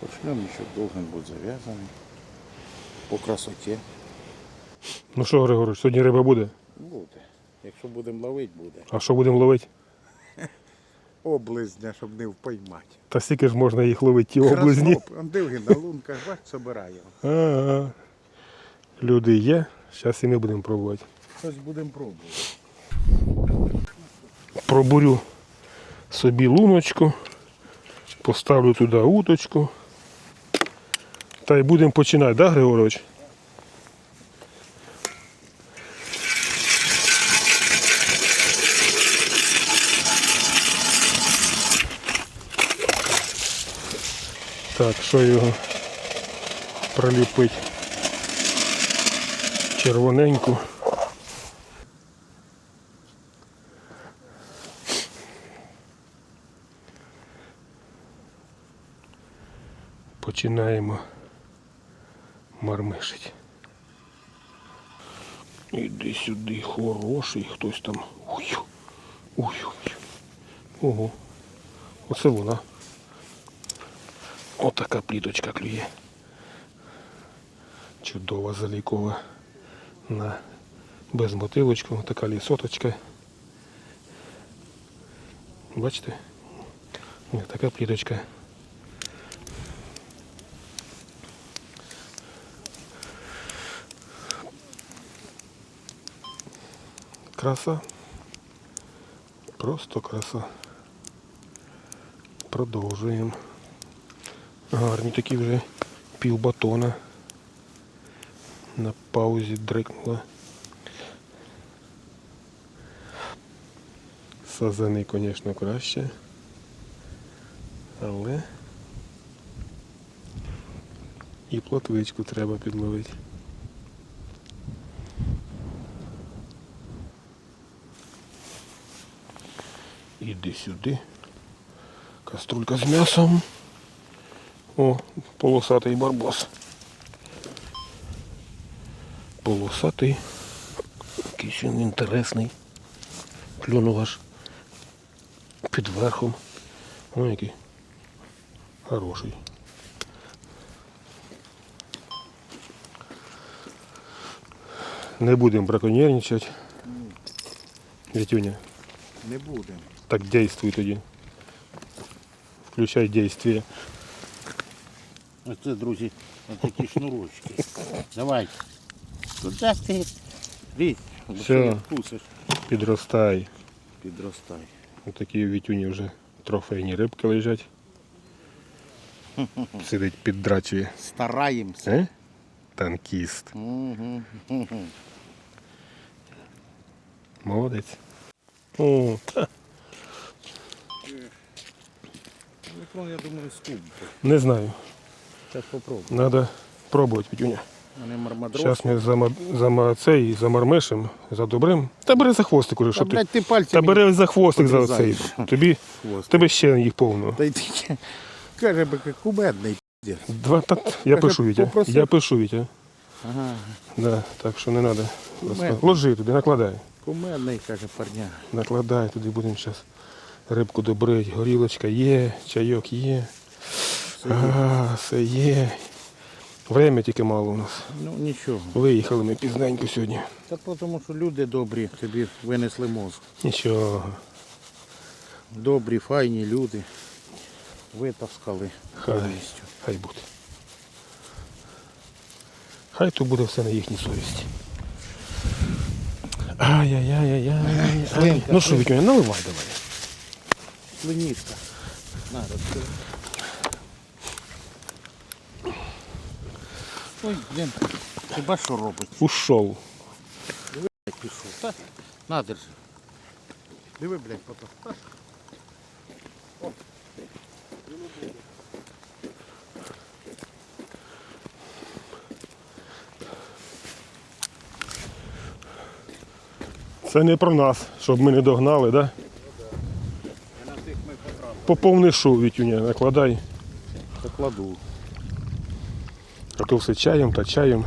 Почнем еще должен быть завязанный. По красоті. Ну що, Григорович, сьогодні риба буде? Буде. Якщо будемо ловити, буде. А що будемо ловити? Облизня, щоб не впоймати. Та стільки ж можна їх ловити, ті облизні. Он диви, на лунках, бач, собираємо. А-а. Люди є, зараз і ми будемо пробувати. Щось будемо пробувати. Пробурю собі луночку, поставлю туди уточку. Та й будемо починати, да, Григорович? Так, що його проліпить червоненьку. починаємо мармишити. Іди сюди, хороший, хтось там. Ой, ой, ой. Ого. Оце вона. Отака пліточка клює. Чудова залікова на безмотилочку. Така лісоточка. Бачите? Така пліточка. Краса. Просто краса. Продовжуємо. Гарні такі вже пів батона. На паузі дрикнула. Сазани, звісно, краще. Але і плотвичку треба підловити. Іди сюди. Каструлька з м'ясом. О, полосатий барбос. Полосатий. Якийсь він інтересний. Клюнув аж під верхом. Ой, який хороший. Не будемо браконьєрничати. Вітюня. Не будемо. Так действуй тоді. Включай действие. Оце, друзі, такі шнурочки. Давай. Куди ти? Рісь, Всё. вкусиш. Підростай. Підростай. Отакі у Вітюні вже трофейні рибки лежать. Сидить піддрачує. Стараємося. Е? Танкіст. Угу. Молодець. О, та, Мікрон, я думаю, скуб. не знаю. Зараз попробую. Надо пробувати, Вітюня. А не мармадрос. Зараз ми зама, зама цей замармишим, задобрим. Та бери за хвостик уже, Та, ти. блядь, ти Та бери за хвостик за подрізаєш. оцей. Тобі, хвост. тебе ще їх повно. Та й ти каже, би, як піздець. Два, та, я Каже, пишу, Вітя. Я пишу, Вітя. Ага. Да, так що не треба. Ложи туди, накладай. Кумедний, каже, парня. Накладай, туди будемо зараз рибку добрити. Горілочка є, чайок є. А, все є. Время тільки мало у нас. Ну нічого. Виїхали ми пізненько сьогодні. Та тому що люди добрі тобі винесли мозок. Нічого. Добрі, файні люди. Витаскали Хай, повністю. хай буде. Хай то буде все на їхній совісті. Ай-яй-яй-яй-яй. Ну що, Вітюня, наливай давай. Розкрий. Ой, блін, хіба що робить? Ушов. Блядь, пішов. Та, на, держи. Диви, блядь, потім. Та. О. Це не про нас, щоб ми не догнали, да? Поправили. Шоу, Вітюня, накладай. Закладу. А то все чаєм та чаєм.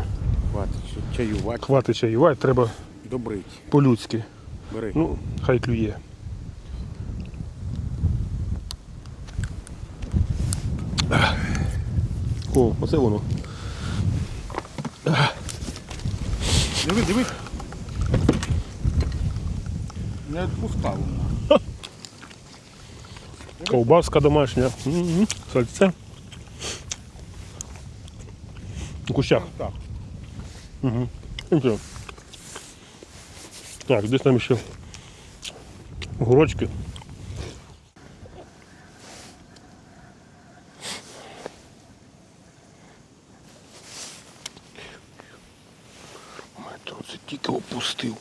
Хватить, ще чаювати. Хватить чаювати, треба Добрить. по-людськи. Бери. Ну, хай клює. О, оце воно. Диви, диви. Не відпускав. Ковбаска домашня. Сальце. У кущах. Так. Угу. Нічого. Так, десь там ще огурочки. Це тільки опустив.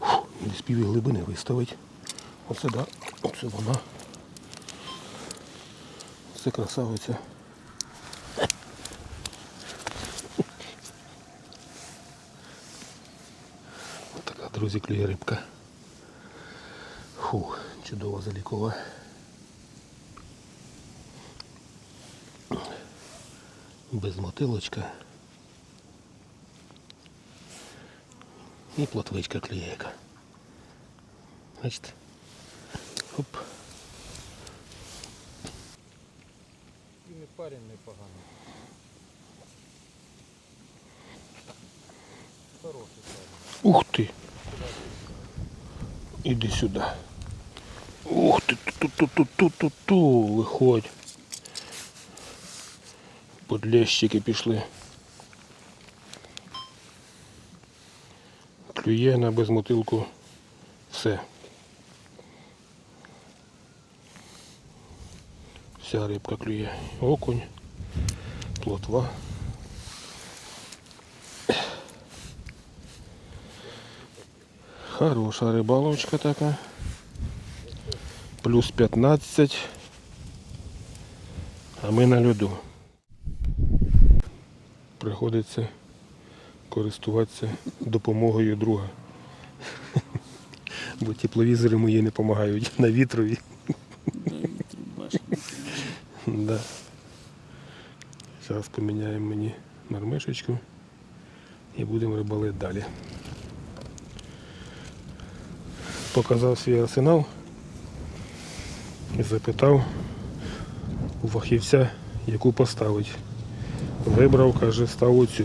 Фу, Не спів і глибини виставить. Оце да, оце вона. Це красавиця. Ось така, друзі, клює рибка. Фу, чудово залікова. Без мотилочка. І плотвичка клює яка. Бачите? Оп. І не парень непоганий. Хороший парень. Ух ти. Іди сюди. Ух ти, ту-ту-ту-ту-ту-ту, виходь. Подлещики пішли. Клює на безмотилку все. Вся рибка клює. Окунь, плотва. Хороша рибалочка така. Плюс 15. А ми на льоду. Приходиться користуватися допомогою друга. Бо тепловізори мої не допомагають на вітрові. Да. Зараз поміняємо мені мармишечку і будемо рибалити далі. Показав свій арсенал і запитав у фахівця, яку поставить. Вибрав, каже, став оцю.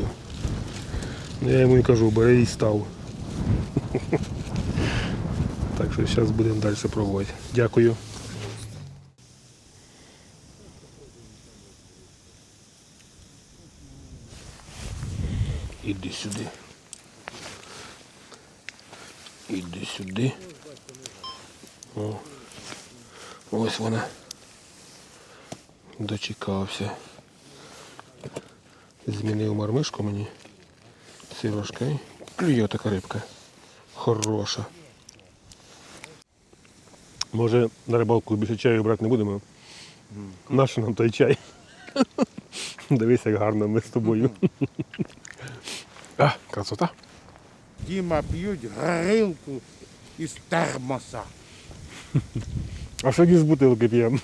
Ну, Я йому і кажу, бери і став. Так що зараз будемо далі пробувати. Дякую. Іди сюди. Іди сюди. О. Ось вона. Дочекався. Змінив мармишку мені. Сирошка. Клює така рибка. Хороша. Може на рибалку більше чаю брати не будемо? Нащо нам той чай? Дивись, як гарно ми з тобою. А, красота. Діма п'ють горілку із термоса. А що з бутилки п'ємо?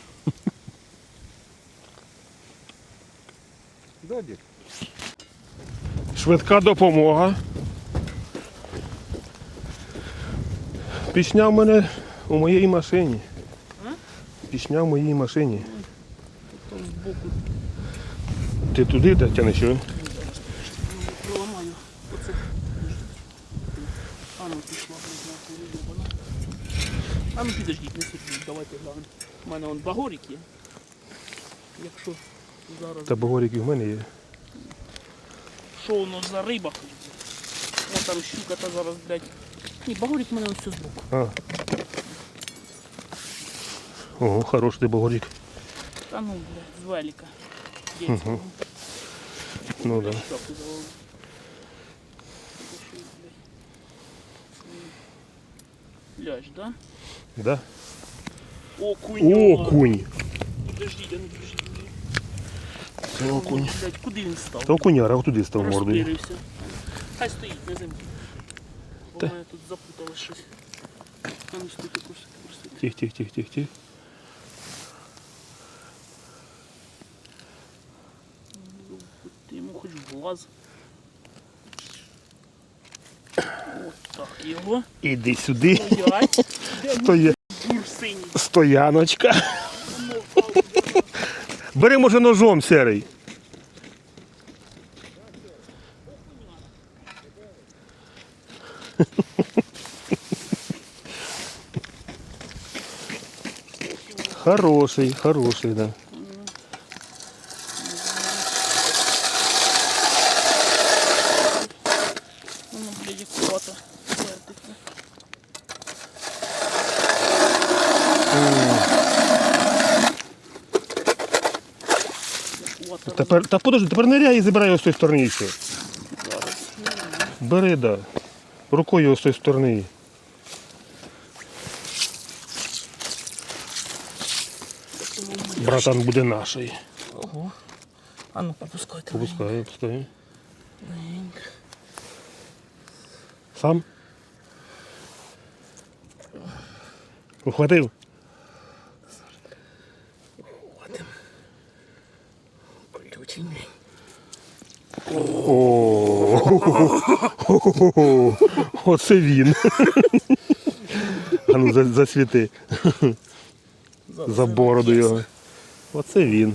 Да, дід? Швидка допомога. Пішня в мене у моїй машині. Пішня в моїй машині. Ти туди тянеш що? Проламаю. Оце. А ну пішла, блядь, любана. А ну підождіть, не сидіть, давайте глянемо. У мене вон багорик є. Якщо зараз. Та багорік і в мене є. Що воно за риба? О, там щука та зараз, блядь. Ні, багорик в мене ось все збоку. А. Ого, хороший ти багорік. Та ну, блядь, з велика. Дєцького. Ну да. Щоки завели. Ляж, да? Да? Окунь. Окунь. Подождіть, а ну подождіть. Це окунь. Блядь, куди він став? Та окуняра отуди став мордою. Розпирився. Хай стоїть на землі. Бо Та. мене тут запуталось щось. А ну стойте, просто, просто. Тих, тих, тих, тих, тих. Ти йому хоч в глаз. Так його. Іди сюди. Стоять. Стоя... Стояночка. Бери, може, ножом серий. Хороший, хороший, да. Воно, блядь, як хвата. Вертиться. Як хвата Тепер, та подожди, тепер ниряй і забирай його з тої сторони ще. зараз. Бери, да. Рукою його з тої сторони. Братан буде наший. Ого. А ну. Попускай, попускай. Легенько. Сам? Ухватив? Колючий. О, оце він. А ну засвіти. За бороду його. Оце він.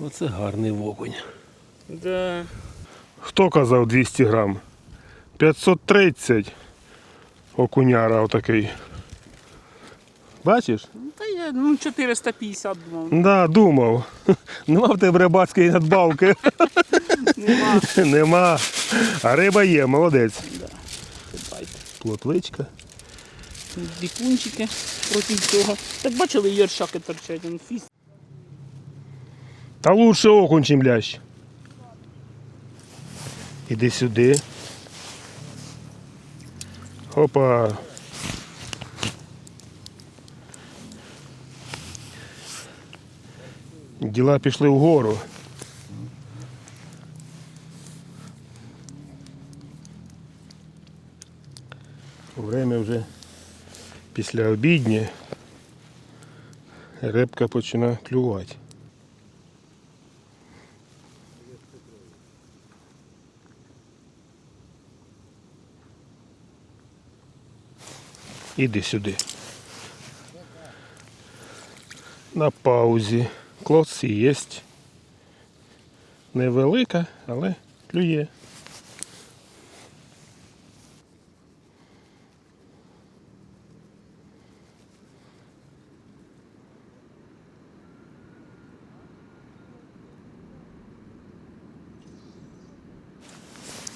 Оце гарний вогонь. Да. Хто казав 200 грам? 530 окуняра отакий. Бачиш? Та я, ну, 450 думав. Да, думав. Нема в тебе рибацької надбавки. Нема. Нема. А риба є, молодець. Читайте. Плотвичка. Дикунчики проти цього. Так бачили, yerшаки торчать, він фіст. Та лучше окунь, чим лящ. Іди сюди. Опа. Діла пішли вгору. Время вже після обідні. Рибка починає клювати. Іди сюди. На паузі. Клоц є. Невелика, але клює.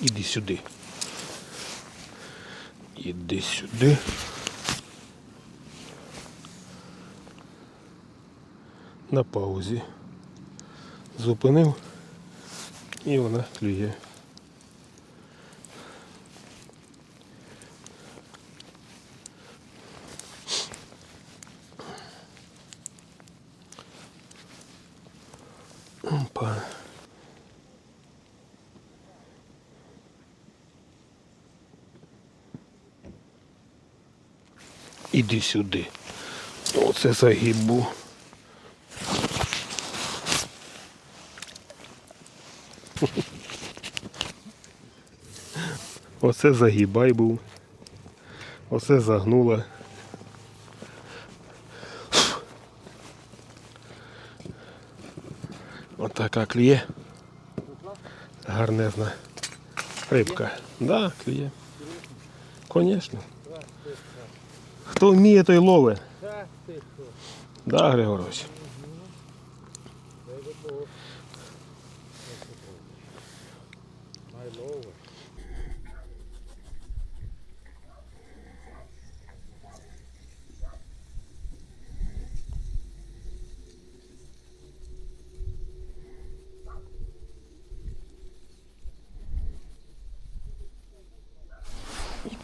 Іди сюди. Іди сюди. На паузі. Зупинив і вона клює. Опа. Іди сюди. Оце загиб був. Оце загибай був. Оце загнула. Отака клює. Гарнезна рибка. Да, клює. Конечно. Хто вміє, той ловить. Да, Григорович.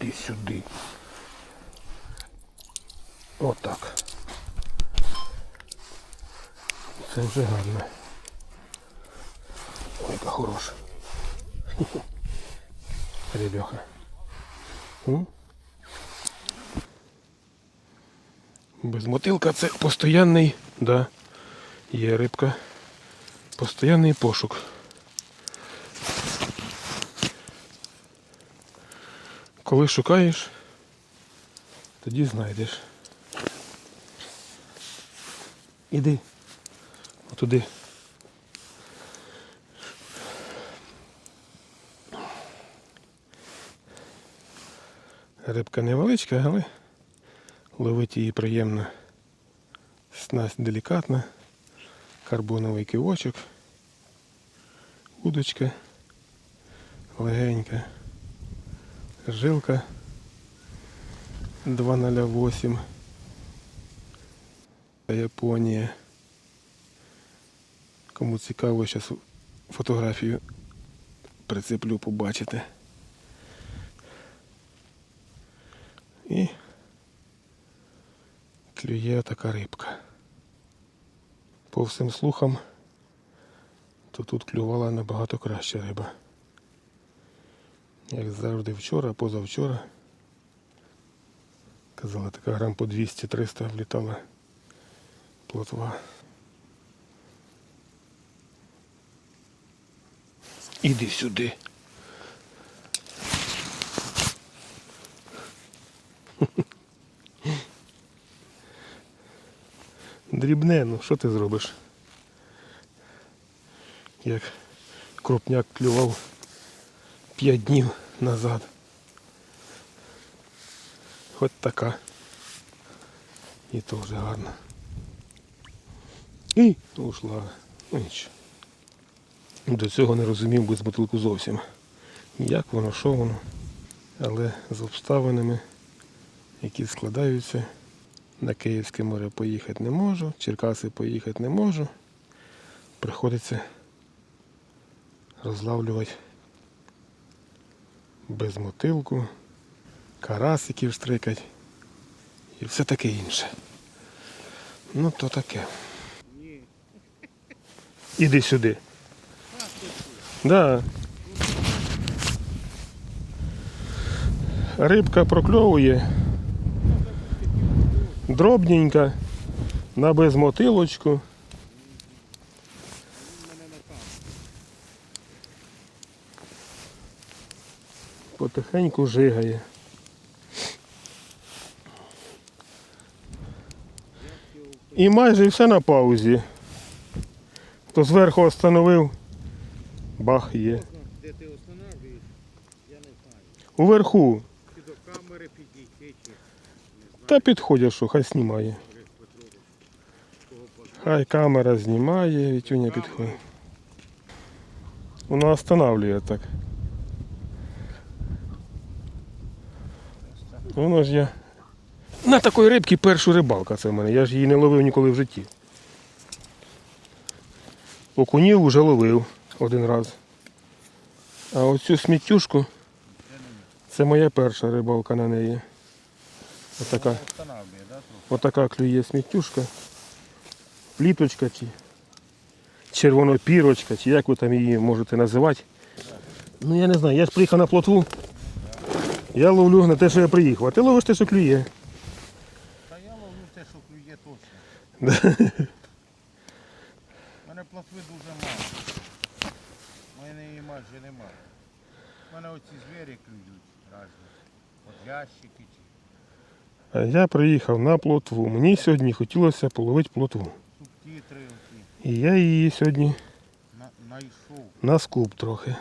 Іди сюди. Отак. Це вже гарно. Ой, яка хороша. Ребяха. Безмотилка це постоянний, да, є рибка. Постоянний пошук. Коли шукаєш, тоді знайдеш. Іди. туди. Рибка невеличка, але ловити її приємно. Снасть делікатна, карбоновий кивочок, удочка легенька, жилка 208. Японія. Кому цікаво, зараз фотографію прицеплю, побачите. І клює така рибка. По всім слухам, то тут клювала набагато краща риба. Як завжди вчора, позавчора. Казала, така грам по 200-300 влітала плотва. Іди сюди. Дрібне, ну що ти зробиш? Як крупняк клював п'ять днів назад. Хоч така. І то вже гарно. І ушла. Ну нічого. До цього не розумів без бутилку зовсім. Як воно, що воно. Але з обставинами, які складаються, на Київське море поїхати не можу, Черкаси поїхати не можу. Приходиться розлавлювати без мотилку, карасиків штрикать і все таке інше. Ну то таке. Іди сюди. Да. Рибка прокльовує. Дробненька, на безмотилочку. Потихеньку жигає. І майже все на паузі. То зверху встановив, бах є. Де ти останавливаєш, я не знаю. Уверху. Чи до камери підійти, Та підходять, що хай знімає. Хай камера знімає, Вітюня підходить. Воно останавливає так. Воно ж я. На такої рибки першу рибалка це в мене. Я ж її не ловив ніколи в житті. Окунів вже ловив один раз. А оцю сміттюшку це моя перша рибалка на неї. Отака. Отака клює сміттюшка. Пліточка чи червонопірочка, чи як ви там її можете називати. Ну я не знаю, я ж приїхав на плотву. Я ловлю на те, що я приїхав, а ти ловиш те, що клює. Та я ловлю те, що клює точно. У мене плотви дуже мало. У мене її майже немає. У мене оці звірі клюють разні. От ящики чи А я приїхав на плотву. Мені сьогодні хотілося половити плотву. субтітри оці. І я її сьогодні На, знайшов. на скуп трохи.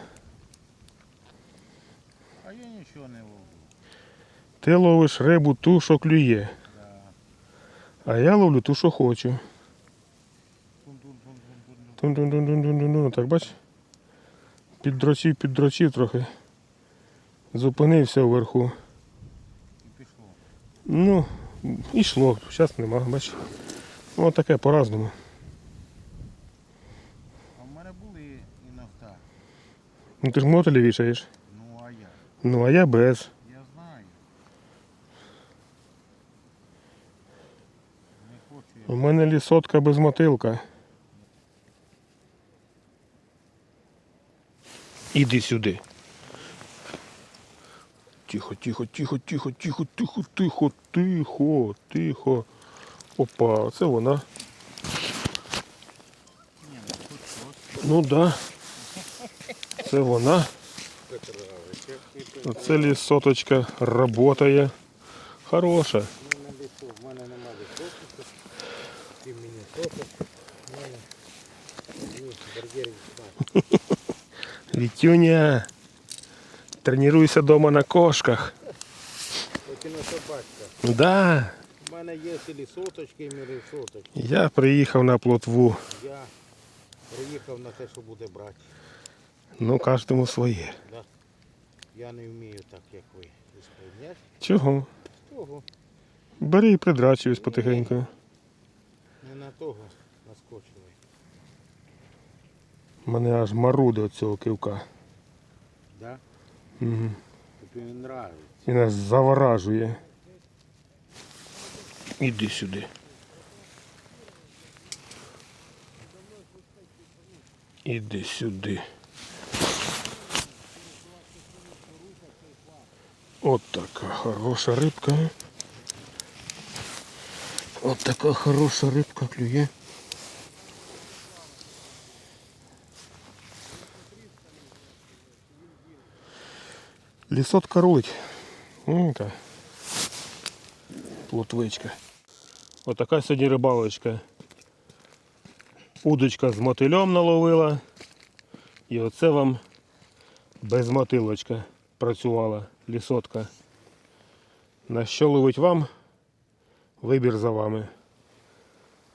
Нічого не ловлю. Ти ловиш рибу ту, що клює. А я ловлю ту, що хочу. Тун-тун-тун-тун-тун. Так бач? Піддрочив, піддрочив трохи. Зупинився вверху. І пішло. Ну, йшло, зараз нема, бач. Ну, таке по-разному. А в мене були іногда. Ну ти ж мотелі вішаєш. Ну а я? Без. Я знаю. Не хочу У мене лісотка без мотилка. Іди сюди. Тихо, тихо, тихо, тихо, тихо, тихо, тихо, тихо, тихо. Опа, це вона. Ну. Ну да. Це вона. Цели соточка працює. хорошая. Витюня тренируйся дома на кошках. Да. Я приехал на плотву. Я приїхав на те, що буде брати. Ну, каждому свое. Да. Я не вмію так, як ви. Ісполняти Чого? того. Бери і придрачуюсь потихеньку. Не на того наскочили. Мене аж маруди від цього кивка. Да? Угу. Тобі він нравиться. Він нас заворажує. Іди сюди. Іди сюди. От така хороша рибка. От така хороша рибка клює. Лісотка рулить. Яка плотвичка. Отака сьогодні рибалочка. Удочка з мотильом наловила. І оце вам без мотилочка працювала Лісотка. На що ловить вам? Вибір за вами.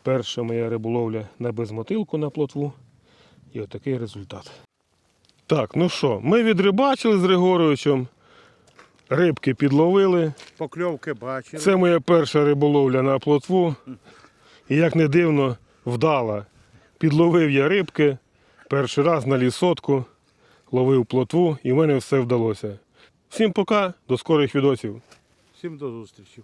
Перша моя риболовля на безмотилку на плотву. І отакий результат. Так, ну що, ми відрибачили з Григоровичем. Рибки підловили. Покльовки бачили. Це моя перша риболовля на плотву. І як не дивно, вдала. Підловив я рибки, перший раз на лісотку, ловив плотву і в мене все вдалося. Всім пока, до скорих відосів. Всім до зустрічі.